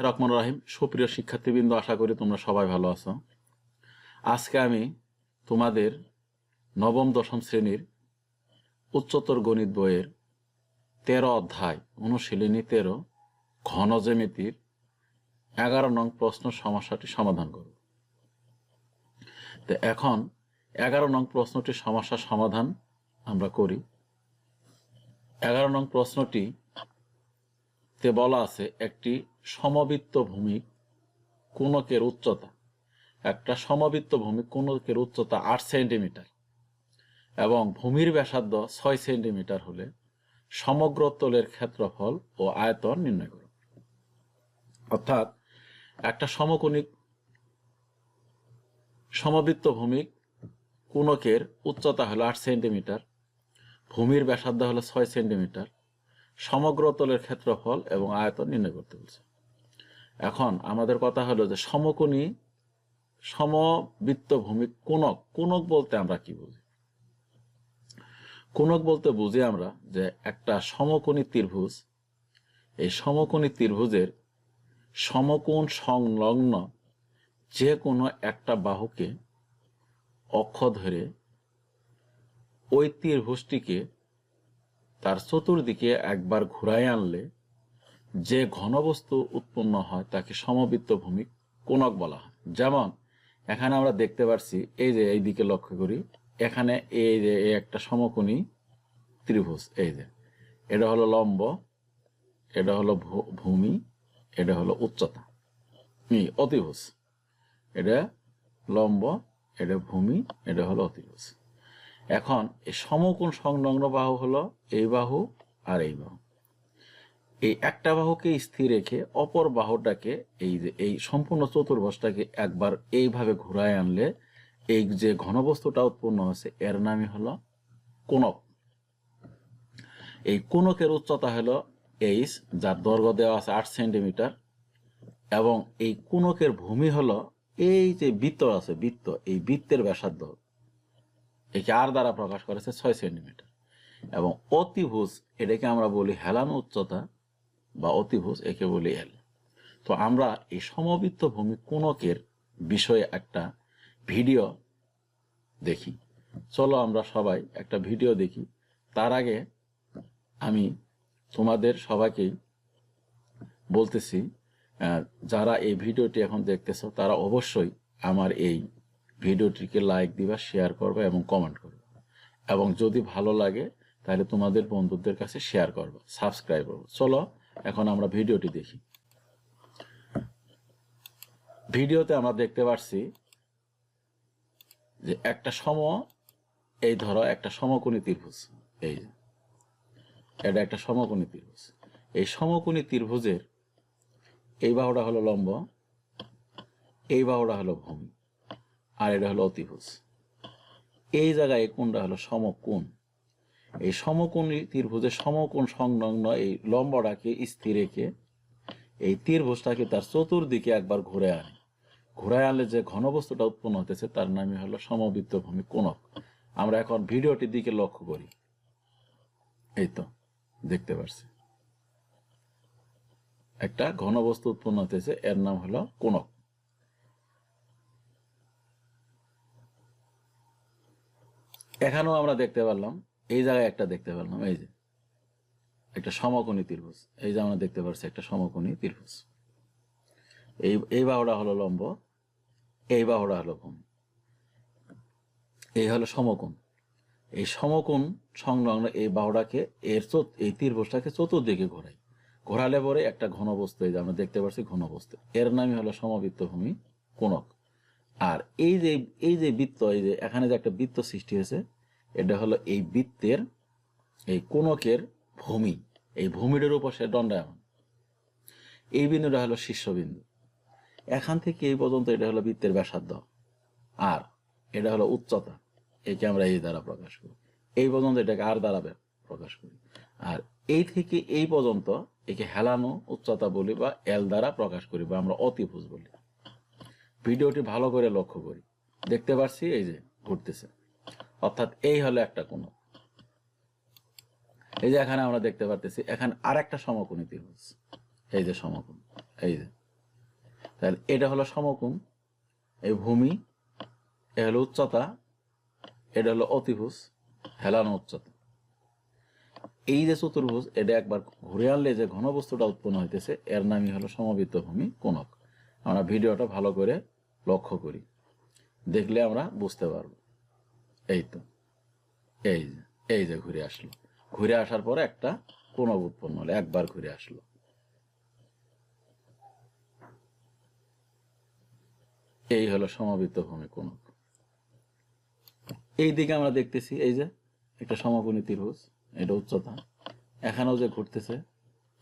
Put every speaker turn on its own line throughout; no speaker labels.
রকমান রাহিম, সুপ্রিয় শিক্ষার্থীবৃন্দ, আশা করি তোমরা সবাই ভালো আছো। আজকে আমি তোমাদের নবম, দশম শ্রেণির উচ্চতর গণিত বইয়ের তেরো অধ্যায়, অনুশীলনী তেরো, ঘন জ্যামিতির এগারো নং প্রশ্ন সমস্যাটি সমাধান করব। তো এখন এগারো নং প্রশ্নটির সমস্যার সমাধান আমরা করি। এগারো নং প্রশ্নটি তে বলা আছে, একটি সমবৃত্ত ভূমি কোনকের উচ্চতা। একটা সমবৃত্ত ভূমি কোনকের উচ্চতা আট সেন্টিমিটার এবং ভূমির ব্যাসার্ধ ছয় সেন্টিমিটার হলে সমগ্র তলের ক্ষেত্রফল ও আয়তন নির্ণয় করো। অর্থাৎ একটা সমকোণিক সমবৃত্ত ভূমি কোনকের উচ্চতা হলো আট সেন্টিমিটার, ভূমির ব্যাসার্ধ হলো ছয় সেন্টিমিটার সমগ্র তলের ক্ষেত্রফল এবং আয়তন নির্ণয় করতে বলছে। এখন আমাদের কথা হলো যে সমকোণী সমবৃত্ত ভূমি কোনক কোনক বলতে আমরা কি বুঝি? কোনক বলতে বুঝি আমরা যে একটা সমকোণী ত্রিভুজ, এই সমকোণী ত্রিভুজের সমকোণ সংলগ্ন যে কোনো একটা বাহুকে অক্ষ ধরে ওই ত্রিভুজটিকে তার চতুর্দিকে একবার ঘুরায় আনলে যে ঘনবস্তু উৎপন্ন হয় তাকে সমবৃত্ত ভূমি কোনক বলা হয়। যেমন, এখানে আমরা দেখতে পাচ্ছি এই যে এই দিকে লক্ষ্য করি, এখানে এই যে এই একটা সমকোণী ত্রিভুজ, এই যে। এটা হলো লম্ব, এটা হলো ভূমি, এটা হলো উচ্চতা। অতিভুজ। এটা লম্ব, এটা ভূমি, এটা হলো অতিভুজ। এখন এই সমকোণ সংলগ্ন বাহু হলো এই বাহু আর এই বাহু। এই একটা বাহুকে স্থির রেখে অপর বাহুটাকে এই যে, এই সম্পূর্ণ চতুর্ভুজটাকে একবার এইভাবে ঘুরায় আনলে এই যে ঘনবস্তুটা উৎপন্ন হয়েছে, এর নামই হলো কোনক এই কোনকের উচ্চতা হলো এইচ যার দৈর্ঘ্য দেওয়া আছে আট সেন্টিমিটার, এবং এই কোনকের ভূমি হলো এই যে বৃত্ত আছে, বৃত্ত, এই বৃত্তের ব্যাসার্ধ। একে আর দ্বারা প্রকাশ করেছে ছয় সেন্টিমিটার। এবং অতিভুজ এটাকে আমরা বলি হেলানো উচ্চতা বা অতিভুজ একে বলি এল। তো আমরা এই সমবৃত্ত ভূমি কোনকের বিষয়ে একটা ভিডিও দেখি। চলো আমরা সবাই একটা ভিডিও দেখি। তার আগে আমি তোমাদের সবাইকেই বলতেছি যারা এই ভিডিওটি এখন দেখতেছো, তারা অবশ্যই আমার এই ভিডিওটিকে লাইক দিবা শেয়ার করবে এবং কমেন্ট করবে। এবং যদি ভালো লাগে, তাহলে তোমাদের বন্ধুদের কাছে শেয়ার করবে সাবস্ক্রাইব করব। চলো, এখন আমরা ভিডিওটি দেখি। ভিডিওতে আমরা দেখতে পাচ্ছি যে একটা সম, এই ধরো একটা সমকোণী ত্রিভুজ, এই এটা একটা সমকোণী ত্রিভুজ। এই সমকোণী ত্রিভুজের এই বাহুটা হলো লম্ব, এই বাহুটা হলো ভূমি। আর এটা হলো অতিভুজ। এই জায়গায় কোণটা হলো সমকোণ? এই সমকোণী ত্রিভুজের সমকোণ সংলগ্ন এই লম্বটাকে স্থির রেখে এই ত্রিভুজটাকে তার চতুর্দিকে একবার ঘুরে আনে। ঘুরে আনলে যে ঘনবস্তুটা উৎপন্ন হতেছে তার নামই হলো সমবৃত্ত ভূমি কোণক। আমরা এখন ভিডিওটির দিকে লক্ষ্য করি। এই তো, দেখতে পাচ্ছি একটা ঘনবস্তু উৎপন্ন হতেছে, এর নাম হলো কোণক। এখানেও আমরা দেখতে পারলাম, এই জায়গায় একটা দেখতে পারলাম, এই যে, একটা সমকোণী ত্রিভুজ, এই যে আমরা দেখতে পাচ্ছি একটা সমকোণী ত্রিভুজ। এই এই বাহুটা হলো লম্ব, এই বাহুটা হলো ভূমি এই হলো সমকোণ। এই সমকোণ সংলগ্ন এই বাহুটাকে, এর এই ত্রিভুজটাকে চতুর্দিকে ঘোরাই ঘোরালে পরে একটা ঘনবস্তু এই যে আমরা দেখতে পাচ্ছি ঘনবস্তু এর নামই হলো সমবৃত্ত ভূমি কোণক। আর এই যে এই যে বৃত্ত, এই যে এখানে যে একটা বৃত্ত সৃষ্টি হয়েছে এটা হলো এই বৃত্তের, এই কোণকের ভূমি। এই ভূমিটার উপর সে দণ্ডায়মান। এই বিন্দুটা হলো শীর্ষবিন্দু। এখান থেকে এই পর্যন্ত এটা হলো বৃত্তের ব্যাসার্ধ। আর এটা হলো উচ্চতা, একে আমরা এই দ্বারা প্রকাশ করি। এই পর্যন্ত এটাকে আর দ্বারা প্রকাশ করি। আর এই থেকে এই পর্যন্ত একে হেলানো, উচ্চতা বলি বা এল দ্বারা প্রকাশ করি বা আমরা অতিভুজ বলি। ভিডিওটি ভালো করে লক্ষ্য করি। দেখতে পাচ্ছি এই যে ঘুরতেছে। অর্থাৎ এই হলো একটা কোণ। এই যে এখানে আমরা দেখতে পারতেছি, এখানে আর একটা সমকোণী ত্রিভুজ। এই যে সমকোণ, এই যে। তাহলে এটা হলো সমকোণ, এই ভূমি, এ হলো উচ্চতা, এটা হলো অতিভুজ, হেলানো উচ্চতা। এই যে চতুর্ভুজ, এটা একবার ঘুরে আনলে যে ঘনবস্তুটা উৎপন্ন হইতেছে, এর নামই হলো সমবৃত্ত ভূমি কোণক। আমরা ভিডিওটা ভালো করে লক্ষ্য করি, দেখলে আমরা বুঝতে পারব। এই তো এই যে এই যে ঘুরে আসলো। ঘুরে আসার পরে একটা কোণক উৎপন্ন হলো, একবার ঘুরে আসলো। এই হলো সমবৃত্ত ভূমি কোণক। এই দিকে আমরা দেখতেছি, এই যে একটা সমকোণী ত্রিভুজ, এটা উচ্চতা। এখানেও যে ঘুরতেছে,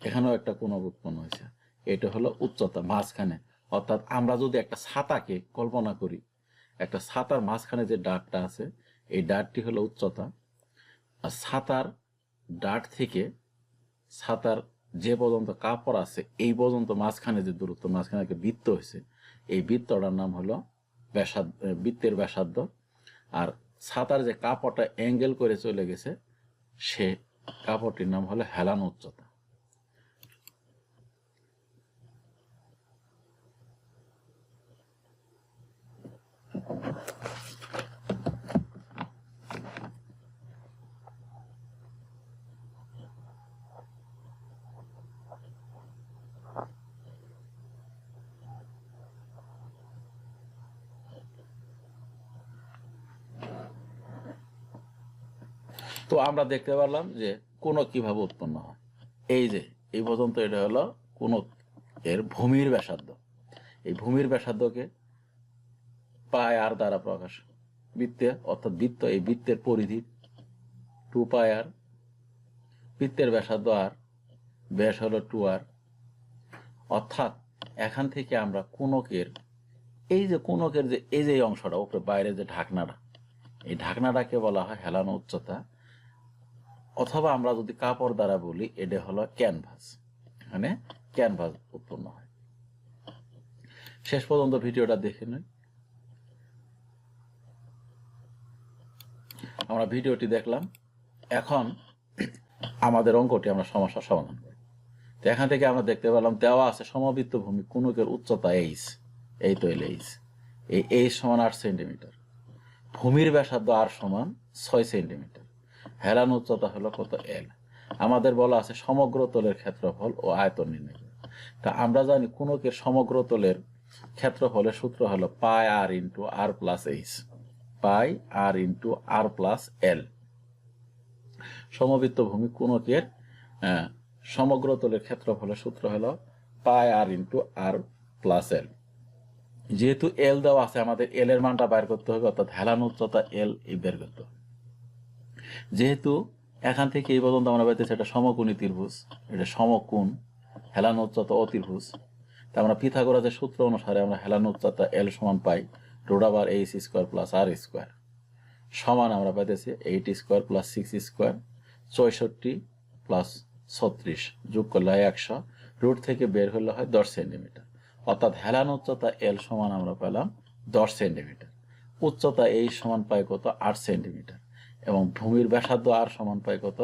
এখানেও একটা কোণ উৎপন্ন হয়েছে। এটা হলো উচ্চতা, মাঝখানে। অর্থাৎ আমরা যদি একটা ছাতাকে কল্পনা করি, একটা ছাতার মাঝখানে যে ডাকটা আছে এই ডাটটি হলো উচ্চতা। আর ছাতার ডাট থেকে ছাতার যে পর্যন্ত কাপড় আছে, এই পর্যন্ত মাঝখানে যে দূরত্ব, মাঝখানে একটা বৃত্ত হয়েছে, এই বৃত্তটার নাম হলো ব্যাসার্ধ বৃত্তের ব্যাসার্ধ। আর ছাতার যে কাপড়টা অ্যাঙ্গেল করে চলে গেছে, সে কাপড়টির নাম হলো হেলানো উচ্চতা। তো আমরা দেখতে পারলাম যে কোনো কীভাবে উৎপন্ন হয়। এই যে, এই পর্যন্ত এটা হলো কোন এর ভূমির ব্যাসার্ধ। এই ভূমির ব্যাসার্ধকে পায় আর দ্বারা প্রকাশ বৃত্তে, অর্থাৎ বৃত্ত, এই বৃত্তের পরিধি টু পায় আর বৃত্তের ব্যাসার্ধ আর ব্যাস হলো টু আর অর্থাৎ এখান থেকে আমরা কোনকের, এই যে কোনকের যে, এই যে অংশটা, উপরে বাইরে যে ঢাকনাটা, এই ঢাকনাটাকে বলা হয় হেলানো উচ্চতা। অথবা আমরা যদি কাপড় দ্বারা বলি, এটা হলো ক্যানভাস এখানে ক্যানভাস উৎপন্ন হয়। শেষ পর্যন্ত ভিডিওটা দেখে নিন। আমরা ভিডিওটি দেখলাম। এখন আমাদের অঙ্কটি আমরা সমস্যার সমাধান করি। তো এখান থেকে আমরা দেখতে পেলাম, দেওয়া আছে সমবৃত্ত ভূমি, কোনকের উচ্চতা এইচ এই তো এল এইচ এই এইচ সমান আট সেন্টিমিটার। ভূমির ব্যাসার্ধ আর সমান ছয় সেন্টিমিটার। হেলান উচ্চতা হলো কত এল আমাদের বলা আছে সমগ্র তলের ক্ষেত্রফল ও আয়তন নির্ণয়। তা আমরা জানি কোনকের সমগ্র তলের ক্ষেত্রফলের সূত্র হলো pi r into r plus h. Pi r into r plus l সমবৃত্ত ভূমি কোনকের সমগ্র তলের ক্ষেত্রফলের সূত্র হলো pi r into r plus এল যেহেতু এল দেওয়া আছে, আমাদের এল এর মানটা বের করতে হবে, অর্থাৎ হেলান উচ্চতা এল এই বের করতে হবে। যেহেতু এখান থেকে এই পর্যন্ত আমরা পাইতেছি এটা সমকোণী ত্রিভুজ, এটা সমকোণ হেলান উচ্চতা অতিভুজ তা আমরা পিথাগোরাসের সূত্র অনুসারে আমরা হেলান উচ্চতা এল সমান পাই root over h square plus r square. সমান আমরা পাইতেছি eight square plus six square চৌষট্টি প্লাস ছত্রিশ যোগ করলে হয় একশো, রুট থেকে বের হলে হয় দশ সেন্টিমিটার। অর্থাৎ হেলান উচ্চতা এল সমান আমরা পেলাম দশ সেন্টিমিটার। উচ্চতা এই সমান পাই কত? আট সেন্টিমিটার। এবং ভূমির ব্যাসার্ধ আর সমান পাই কত?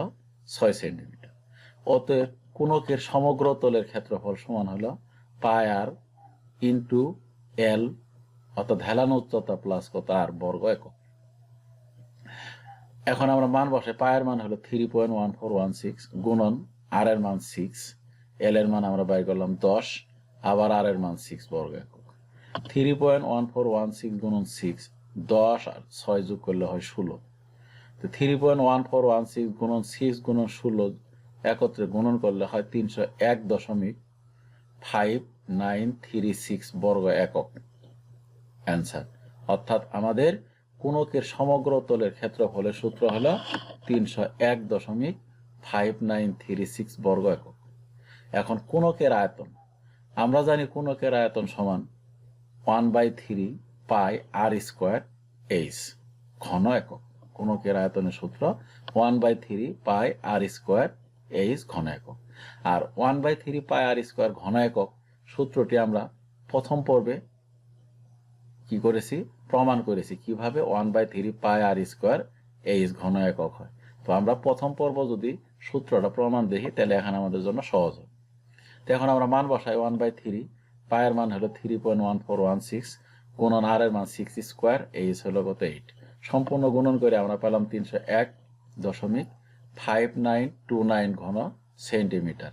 ছয় সেন্টিমিটার। অতএব কোনকের সমগ্র তলের ক্ষেত্রফল সমান হলো পায় আর ইন্টু এল অর্থাৎ হেলান উচ্চতা প্লাস কত আর বর্গ একক। এখন আমরা মান বসে পায়ের মান হলো three point one four one six গুণন আর এর মান সিক্স এল এর মান আমরা বাই করলাম দশ, আবার আর এর মান সিক্স বর্গ একক। Three point one four one six গুণন সিক্স দশ আর ছয় যোগ করলে হয় ষোলো। তো three point one four one six গুণন সিক্স গুণন ষোলো একত্রে গুণন করলে হয় তিনশো এক দশমিক ফাইভ নাইন থ্রি সিক্স বর্গ একক অ্যান্সার। অর্থাৎ আমাদের কোনকের সমগ্র তলের ক্ষেত্রফলের সূত্র হলো তিনশো এক দশমিক ফাইভ নাইন থ্রি সিক্স বর্গ একক। এখন কোনকের আয়তন, আমরা জানি কোনকের আয়তন সমান one by three pi r square h ঘন একক। কোনকের আয়তনের সূত্র one by three pi r square h ঘন একক। আর one by three pi r square ঘন একক সূত্রটি আমরা প্রথম পর্বে কি করেছি, প্রমাণ করেছি কীভাবে one by three pi r square h ঘন একক হয়। তো আমরা প্রথম পর্ব যদি সূত্রটা প্রমাণ দেখি, তাহলে এখানে আমাদের জন্য সহজ হয়। তো এখন আমরা মান বসাই ওয়ান বাই থ্রি পায়ের মান হলো three point one four one six গুণন আর এর মান সিক্স স্কোয়ার এইচ হলো কত এইট সম্পূর্ণ গুণন করে আমরা পেলাম তিনশো এক দশমিক ফাইভ নাইন টু নাইন ঘন সেন্টিমিটার।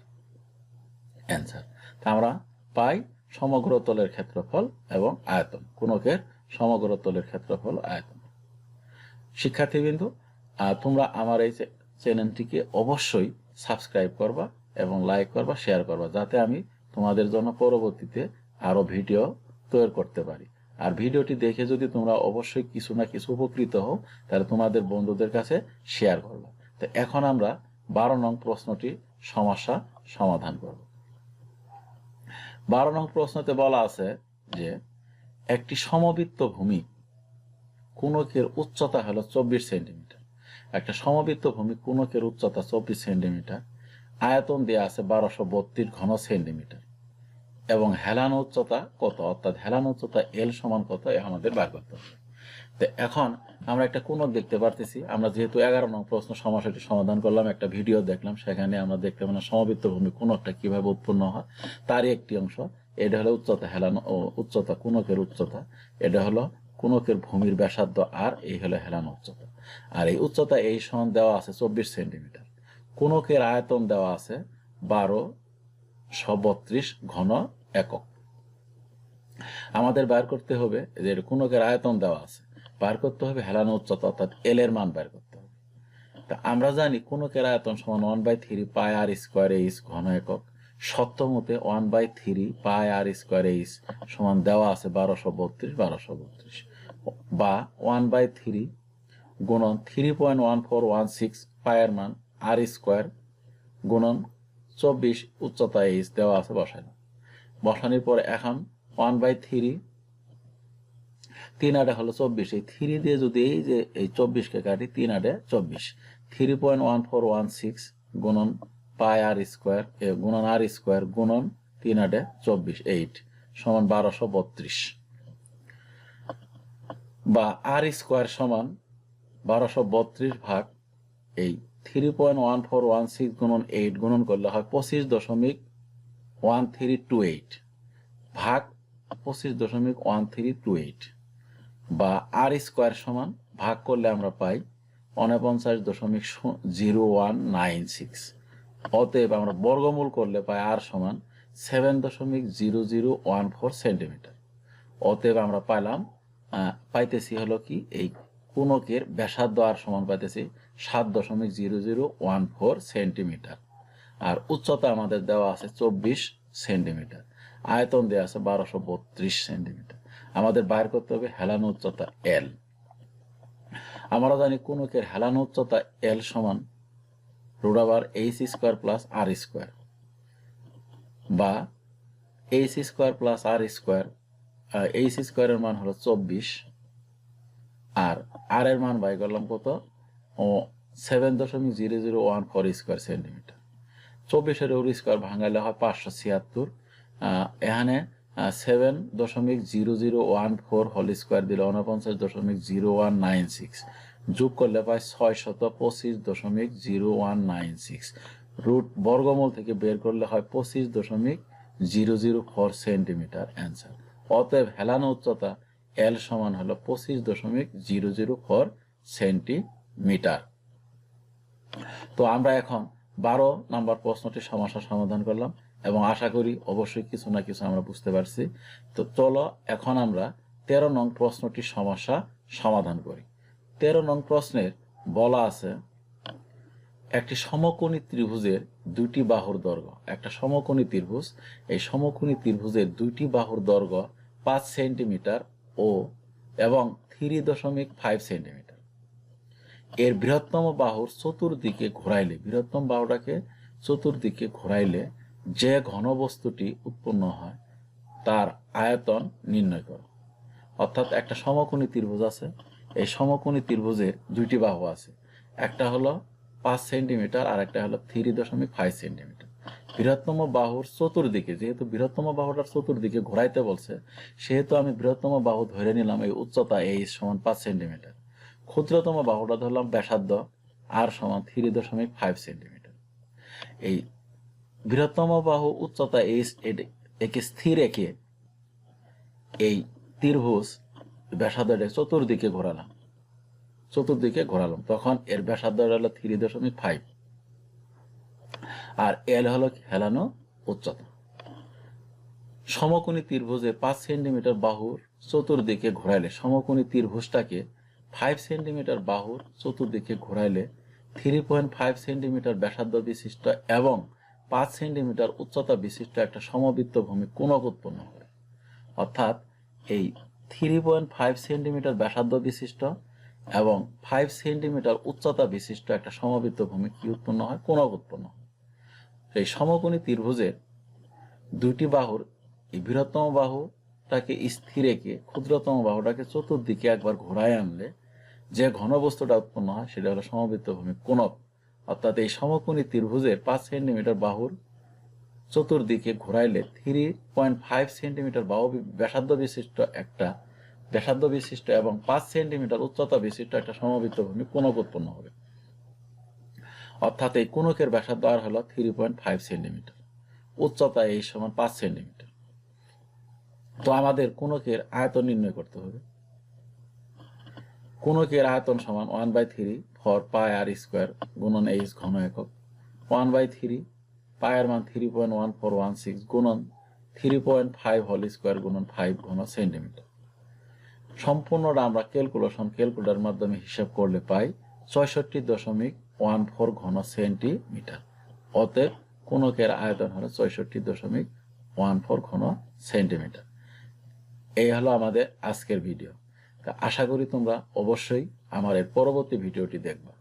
অ্যান্সার তা আমরা পাই সমগ্র তলের ক্ষেত্রফল এবং আয়তন। কোনকের সমগ্র তলের ক্ষেত্রফল আয়তন। শিক্ষার্থীবৃন্দ তোমরা আমার এই চ্যানেলটিকে অবশ্যই সাবস্ক্রাইব করবা এবং লাইক করবা শেয়ার করবা, যাতে আমি তোমাদের জন্য পরবর্তীতে আরও ভিডিও তৈরি করতে পারি। আর ভিডিওটি দেখে যদি তোমরা অবশ্যই কিছু না কিছু উপকৃত হও, তাহলে তোমাদের বন্ধুদের কাছে শেয়ার করবা। তো এখন আমরা বারো নং প্রশ্নটি সমস্যা সমাধান করব। বারো নং প্রশ্নতে বলা আছে যে, একটি সমবৃত্ত ভূমি কোনকের উচ্চতা হলো চব্বিশ সেন্টিমিটার। একটা সমবৃত্ত ভূমি কোনকের উচ্চতা চব্বিশ সেন্টিমিটার। আয়তন দেয়া আছে বারোশো বত্রিশ ঘন সেন্টিমিটার। এবং হেলান উচ্চতা কত? অর্থাৎ হেলান উচ্চতা এল সমান কত? আমাদের বার করতে হবে। তো এখন আমরা একটা কোনক দেখতে পারতেছি। আমরা যেহেতু এগারো নং প্রশ্ন সমস্যাটি সমাধান করলাম, একটা ভিডিও দেখলাম, সেখানে আমরা দেখতে পেলাম সমবৃত্ত ভূমি কোনকটা কীভাবে উৎপন্ন হয়। তারই একটি অংশ, এটা হলো উচ্চতা হেলানো উচ্চতা কোনকের উচ্চতা, এটা হলো কোনকের ভূমির ব্যাসার্ধ আর এই হলো হেলানো উচ্চতা। আর এই উচ্চতা এই সমান দেওয়া আছে চব্বিশ সেন্টিমিটার। কোনকের আয়তন দেওয়া আছে বারো বত্রিশ ঘন একক। আমাদের বার করতে হবে যে কোনকের আয়তন দেওয়া আছে। বার করতে হবে হেলানো উচ্চতা, অর্থাৎ এল এর মান বার করতে হবে। তা আমরা জানি কোনকের আয়তন সমান one by three pi r square h ঘন একক। সত্যমতে one by three pi r square h সমান দেওয়া আছে বারোশো বত্রিশ বারোশো বত্রিশ। বা ওয়ান বাই থ্রি গুণন three point one four one six পায়ের মান আর স্কোয়ার গুণন চব্বিশ উচ্চতা এইচ দেওয়া আছে বসানো বসানোর পরে এখন ওয়ান বাই থ্রি তিন আটে হলো চব্বিশ। এই থ্রি দিয়ে যদি এই যে এই চব্বিশকে কাটি, তিন আটে চব্বিশ। Three point one four one six গুণন পাই আর স্কোয়ার গুণন আর স্কোয়ার গুণন তিন আটে চব্বিশ এইট সমান বারোশো বত্রিশ। বা আর স্কোয়ার সমান বারোশো বত্রিশ ভাগ এই three point one four one six গুণন এইট গুণন করলে হয় পঁচিশ দশমিক ওয়ান থ্রি টু এইট ভাগ পঁচিশ দশমিক ওয়ান থ্রি টু এইট বা আর স্কোয়ার সমান ভাগ করলে আমরা পাই উনপঞ্চাশ দশমিক জিরো ওয়ান নাইন সিক্স অতএব আমরা বর্গমূল করলে পাই আর সমান সেভেন দশমিক zero zero one four centimetre অতএব আমরা পাইলাম পাইতেছি হলো কি এই কোনকের ব্যাসার্ধ আর সমান পাইতেছি সাত দশমিক zero zero one four centimetre. আর উচ্চতা আমাদের দেওয়া আছে চব্বিশ সেন্টিমিটার। আয়তন দেওয়া আছে বারোশো বত্রিশ সেন্টিমিটার। আমাদের বাইর করতে হবে হেলানো উচ্চতা এল। আমরা জানি কোনকের হেলানো উচ্চতা এল সমান root over h square plus r square বা h square plus r square h স্কোয়ারের মান হলো চব্বিশ। আর আর এর মান বাই করলাম কত? সেভেন দশমিক zero zero one four square centimetre চব্বিশের ওর স্কোয়ার ভাঙাইলে হয় পাঁচশো ছিয়াত্তর। এখানে সেভেন দশমিক zero zero one four whole square দিলে উনপঞ্চাশ দশমিক জিরো ওয়ান নাইন সিক্স যোগ করলে পাই ছয় শত পঁচিশ দশমিক zero one nine six root বর্গমূল থেকে বের করলে হয় পঁচিশ দশমিক zero zero four centimetre answer অতএব হেলানো উচ্চতা এল সমান হলো পঁচিশ দশমিক জিরো জিরো ফোর সেন্টিমিটার তো আমরা এখন বারো নাম্বার প্রশ্নটি সমস্যার সমাধান করলাম এবং আশা করি অবশ্যই কিছু না কিছু আমরা বুঝতে পারছি। তো চলো এখন আমরা তেরো নং প্রশ্নটির সমস্যা সমাধান করি। তেরো নং প্রশ্নের বলা আছে, একটি সমকোণী ত্রিভুজের দুইটি বাহুর দৈর্ঘ্য, একটা সমকোণী ত্রিভুজ, এই সমকোণী ত্রিভুজের দুইটি বাহুর দৈর্ঘ্য পাঁচ সেন্টিমিটার ও এবং থ্রি দশমিক ফাইভ সেন্টিমিটার। এর বৃহত্তম বাহুর চতুর্দিকে ঘোরাইলে, বৃহত্তম বাহুটাকে চতুর্দিকে ঘোরাইলে যে ঘনবস্তুটি উৎপন্ন হয়, তার আয়তন নির্ণয় করো। অর্থাৎ একটা সমকোণী ত্রিভুজ আছে, এই সমকোণী ত্রিভুজের দুইটি বাহু আছে। একটা হলো পাঁচ সেন্টিমিটার, আর একটা হলো থ্রি দশমিক ফাইভ সেন্টিমিটার। বৃহত্তম বাহুর চতুর্দিকে, যেহেতু বৃহত্তম বাহুটার চতুর্দিকে ঘোরাইতে বলছে, সেহেতু আমি বৃহত্তম বাহু ধরে নিলাম এই উচ্চতা এই সমান পাঁচ সেন্টিমিটার। ক্ষুদ্রতম বাহুটা ধরলাম ব্যাসার্ধ আর সমান থ্রি দশমিক ফাইভ সেন্টিমিটার। এই বৃহত্তম বাহু উচ্চতা এইচ একে স্থির রেখে এই ত্রিভুজ ব্যাসার্ধটা চতুর্দিকে ঘোরালাম। চতুর্দিকে ঘোরালাম। তখন এর ব্যাসার্ধ হলো থ্রি দশমিক ফাইভ। আর এল হলো হেলানো উচ্চতা। সমকোণী ত্রিভুজের পাঁচ সেন্টিমিটার বাহুর চতুর্দিকে ঘোরাইলে সমকোণী ত্রিভুজটাকে ফাইভ সেন্টিমিটার বাহুর চতুর্দিকে ঘোরাইলে থ্রি পয়েন্ট ফাইভ সেন্টিমিটার ব্যাসার্ধ বিশিষ্ট এবং পাঁচ সেন্টিমিটার উচ্চতা বিশিষ্ট একটা সমবৃত্ত ভূমি কোনক উৎপন্ন হবে অর্থাৎ এই থ্রি পয়েন্ট ফাইভ সেন্টিমিটার ব্যাসার্ধ বিশিষ্ট এবং ফাইভ সেন্টিমিটার উচ্চতা বিশিষ্ট একটা সমবৃত্ত ভূমি কি উৎপন্ন হয়? কোনক উৎপন্ন হয়। এই সমকোণী ত্রিভুজের দুইটি বাহুর এই বৃহত্তম বাহুটাকে স্থির রেখে ক্ষুদ্রতম বাহুটাকে চতুর্দিকে একবার ঘোরায় আনলে যে ঘনবস্তুটা উৎপন্ন হয়, সেটা হলো সমবৃত্ত ভূমি, কোণক। অর্থাৎ এই সমকোণী ত্রিভুজের পাঁচ সেন্টিমিটার বাহুর চতুর্দিকে ঘোরাইলে থ্রি পয়েন্ট ফাইভ সেন্টিমিটার বাহু ব্যাসার্ধ বিশিষ্ট একটা, ব্যাসার্ধ বিশিষ্ট এবং পাঁচ সেন্টিমিটার উচ্চতা বিশিষ্ট একটা সমবৃত্ত ভূমি কোণক উৎপন্ন হবে। অর্থাৎ এই কোণকের ব্যাসার্ধ আর হলো থ্রি পয়েন্ট ফাইভ সেন্টিমিটার। উচ্চতা এই সমান পাঁচ সেন্টিমিটার। তো আমাদের কোণকের আয়তন নির্ণয় করতে হবে। কোণকের আয়তন সমান one by three for pi r square গুণন এইচ ঘন একক। ওয়ান বাই থ্রি পায়ের মান three point one four one six গুণন three point five whole square গুণন ফাইভ ঘন সেন্টিমিটার সম্পূর্ণটা আমরা ক্যালকুলেশন ক্যালকুলেটার মাধ্যমে হিসাব করলে পাই ছয়ষট্টি দশমিক ওয়ান ফোর ঘন সেন্টিমিটার অতএব কোণকের আয়তন হলো ছয়ষট্টি দশমিক ওয়ান ফোর ঘন সেন্টিমিটার এই হলো আমাদের আজকের ভিডিও আশা করি তোমরা অবশ্যই আমার এর পরবর্তী ভিডিওটি দেখবা।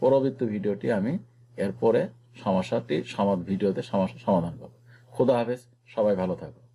পরবর্তী ভিডিওটি আমি এরপরে সমস্যাটি ভিডিওতে সমস্যা সমাধান করব। খুদা হাফেজ, সবাই ভালো থাকো।